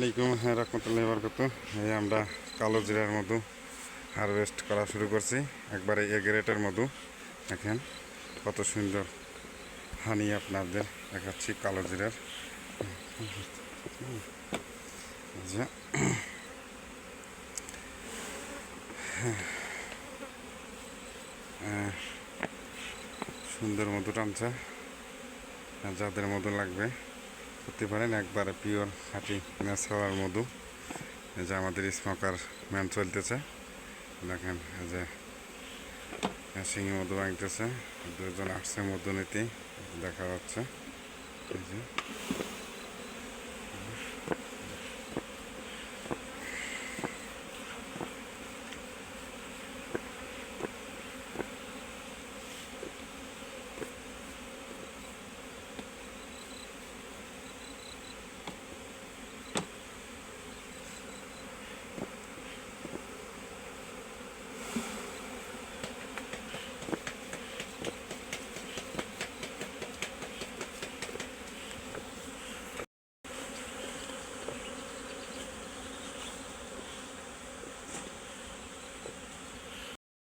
আসসালামাইকুম হ্যাঁ রহমতুল্লাহ বরকত। এই আমরা কালো জিরার মধু হারভেস্ট করা শুরু করছি। একবারে এ মধু। দেখেন কত সুন্দর হানি আপনাদের দেখাচ্ছি কালো জিরার। যে হ্যাঁ, সুন্দর মধু টানছে। যাদের মধু লাগবে। করতে পারেন। একবারে পিওর খাঁটি ন্যাচারাল মধু। যে আমাদের স্মোকার ম্যান চলতেছে। দেখেন যে শিঙি মধু ভাঙতেছে দুজন আসছে মধু নীতি, দেখা যাচ্ছে।